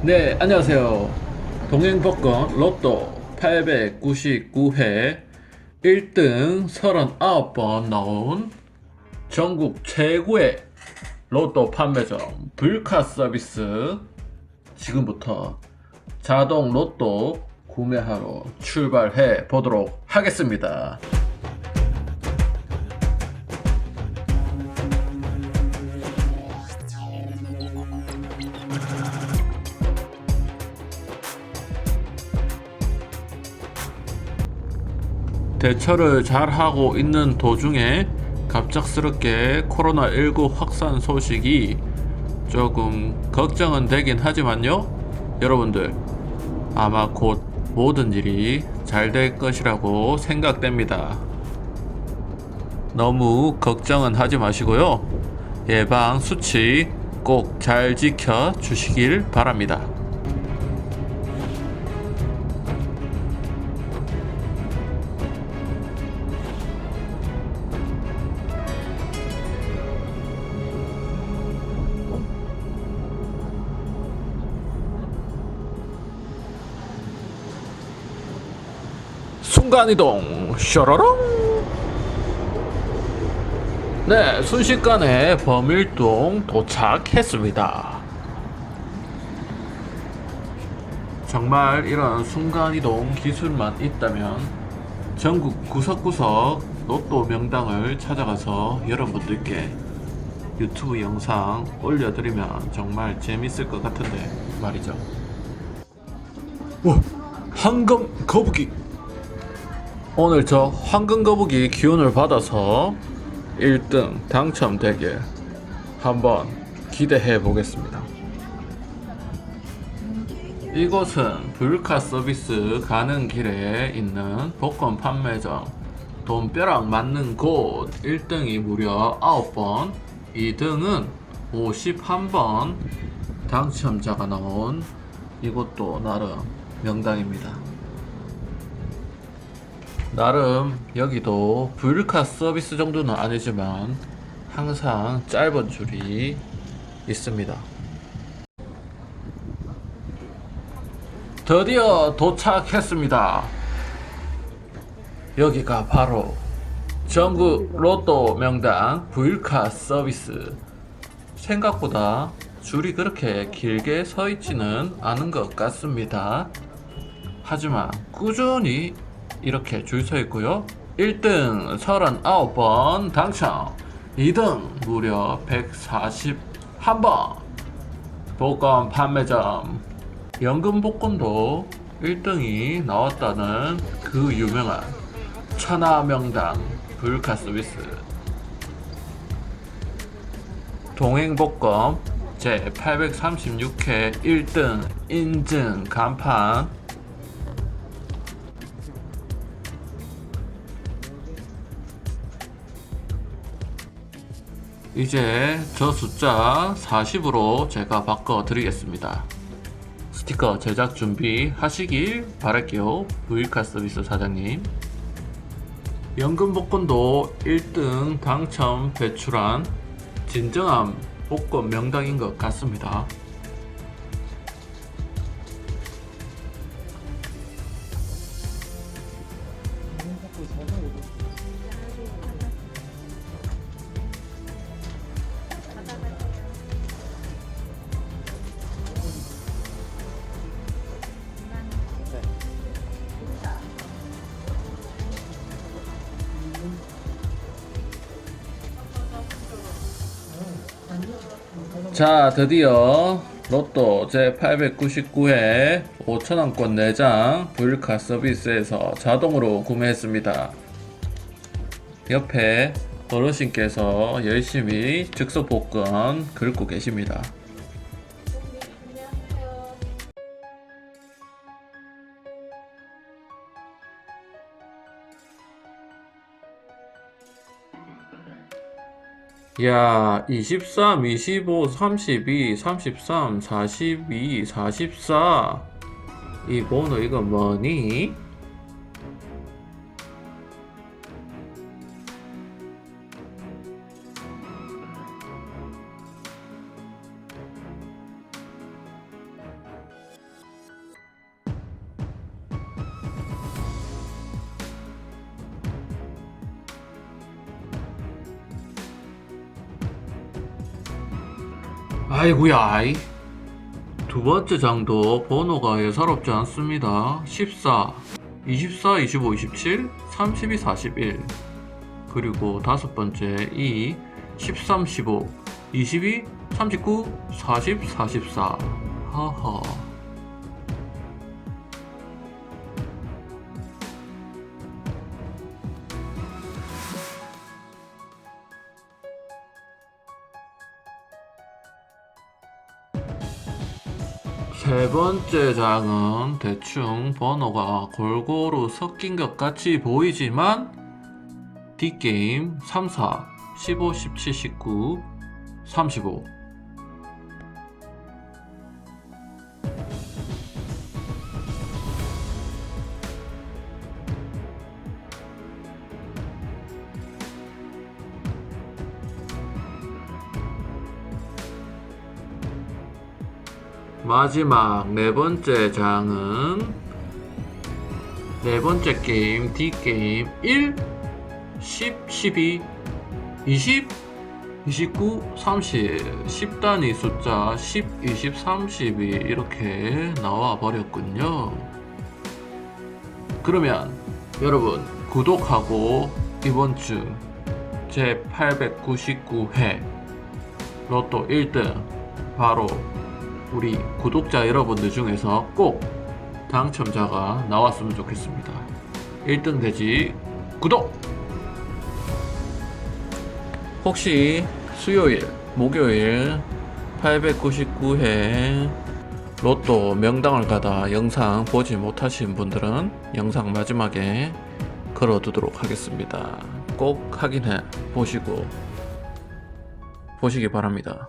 네, 안녕하세요. 동행복권 로또 899회 1등 39번 나온 전국 최고의 로또 판매점 불카 서비스 지금부터 자동 로또 구매하러 출발해 보도록 하겠습니다. 대처를 잘 하고 있는 도중에 갑작스럽게 코로나19 확산 소식이 조금 걱정은 되긴 하지만요. 여러분들, 아마 곧 모든 일이 잘 될 것이라고 생각됩니다. 너무 걱정은 하지 마시고요. 예방 수치 꼭잘 지켜 주시길 바랍니다. 순간이동. 셔러롱. 네 순식간에 범일동 도착했습니다. 정말 이런 순간이동 기술만 있다면 전국 구석구석 로또 명당을 찾아가서 여러분들께 유튜브 영상 올려드리면 정말 재밌을 것 같은데 말이죠. 와 황금 거북이 오늘 저 황금 거북이 기운을 받아서 1등 당첨되길 한번 기대해 보겠습니다. 이곳은 불카 서비스 가는 길에 있는 복권 판매점 돈벼락 맞는 곳 1등이 무려 9번 2등은 51번 당첨자가 나온 이곳도 나름 명당입니다. 나름 여기도 불카 서비스 정도는 아니지만 항상 짧은 줄이 있습니다. 드디어 도착했습니다. 여기가 바로 전국 로또 명당 불카 서비스. 생각보다 줄이 그렇게 길게 서 있지는 않은 것 같습니다. 하지만 꾸준히 이렇게 줄 서 있고요. 1등 39번 당첨, 2등 무려 141번. 복권 판매점 연금 복권도 1등이 나왔다는 그 유명한 천하명당 불카 서비스. 동행복권 제 836회 1등 인증 간판 이제 저 숫자 40으로 제가 바꿔 드리겠습니다. 스티커 제작 준비 하시길 바랄게요. 부일카 서비스 사장님. 연금 복권도 1등 당첨 배출한 진정한 복권 명당인 것 같습니다. 자, 드디어 로또 제899회 5천원권 4장 불카 서비스에서 자동으로 구매했습니다. 옆에 어르신께서 열심히 즉석 복권 긁고 계십니다. 야, 23, 25, 32, 33, 42, 44. 이 번호 이거 뭐니? 아이구야. 두 번째 장도 번호가 예사롭지 않습니다. 14, 24, 25, 27, 32, 41. 그리고 다섯 번째 2, 13, 15, 22, 39, 40, 44. 하하. 세 번째 장은 대충 번호가 골고루 섞인 것 같이 보이지만 D게임 3, 4, 15, 17, 19, 35 마지막 네 번째 장은 네 번째 게임 D 게임 1, 10, 12, 20, 29, 30 10단위 숫자 10, 20, 30이 이렇게 나와 버렸군요. 그러면 여러분 구독하고 이번 주 제 899회 로또 1등 바로 우리 구독자 여러분들 중에서 꼭 당첨자가 나왔으면 좋겠습니다. 1등 되지 구독! 혹시 수요일, 목요일 899회 로또 명당을 가다 영상 보지 못하신 분들은 영상 마지막에 걸어두도록 하겠습니다. 꼭 확인해 보시고 보시기 바랍니다.